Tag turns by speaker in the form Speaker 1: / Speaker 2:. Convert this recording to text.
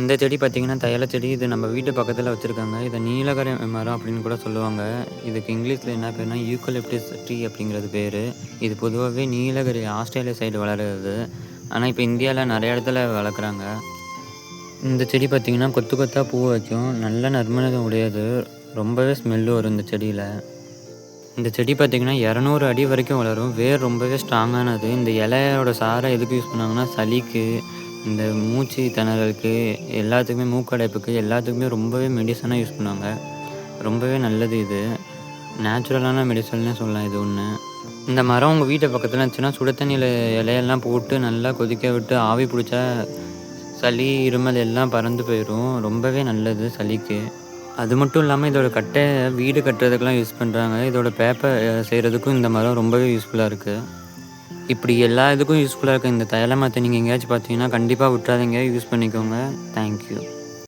Speaker 1: இந்த செடி பார்த்திங்கன்னா தையல செடி. இது நம்ம வீட்டு பக்கத்தில் வச்சுருக்காங்க. இதை நீலகரை மரம் அப்படின்னு கூட சொல்லுவாங்க. இதுக்கு இங்கிலீஷில் என்ன பேர்னா யூக்கலிப்டிஸ் ட்ரீ அப்படிங்கிறது பேர். இது பொதுவாகவே நீலகிரி ஆஸ்திரேலியா சைடு வளருது ஆனால் இப்போ இந்தியாவில் நிறைய இடத்துல வளர்க்குறாங்க. இந்த செடி பார்த்திங்கன்னா கொத்து கொத்தாக பூ வைக்கும். நல்ல நறுமணம் உடையது. ரொம்பவே ஸ்மெல்லு வரும் இந்த செடியில். இந்த செடி பார்த்திங்கன்னா இரநூறு அடி வரைக்கும் வளரும். வேர் ரொம்பவே ஸ்ட்ராங்கானது இந்த இலையோட சாரை எதுக்கு யூஸ் பண்ணாங்கன்னா சளிக்கு இந்த மூச்சு திணறலுக்கு எல்லாத்துக்குமே மூக்கடைப்புக்கு எல்லாத்துக்குமே ரொம்பவே மெடிசனாக யூஸ் பண்ணுவாங்க. ரொம்பவே நல்லது இது. நேச்சுரலான மெடிசன்னே சொல்லலாம் இது ஒன்று இந்த மரம் உங்கள் வீட்டை பக்கத்தில் இருந்துச்சுன்னா சுடு தண்ணியில் இலையெல்லாம் போட்டு நல்லா கொதிக்க விட்டு ஆவி பிடிச்சா சளி இருமல் எல்லாம் பறந்து போயிடும் ரொம்பவே நல்லது சளிக்கு. அது மட்டும் இல்லாமல் இதோட கட்டை வீடு கட்டுறதுக்கெலாம் யூஸ் பண்ணுறாங்க இதோட பேப்பர் செய்கிறதுக்கும் இந்த மரம் ரொம்பவே யூஸ்ஃபுல்லாக இருக்குது இப்படி எல்லா இதுக்கும் யூஸ்ஃபுல்லாக இருக்குது இந்த தைல மரத்தை நீங்கள் எங்கேயாச்சும் பார்த்தீங்கன்னா கண்டிப்பாக விட்டுறாதீங்க. யூஸ் பண்ணிக்கோங்க. தேங்க்யூ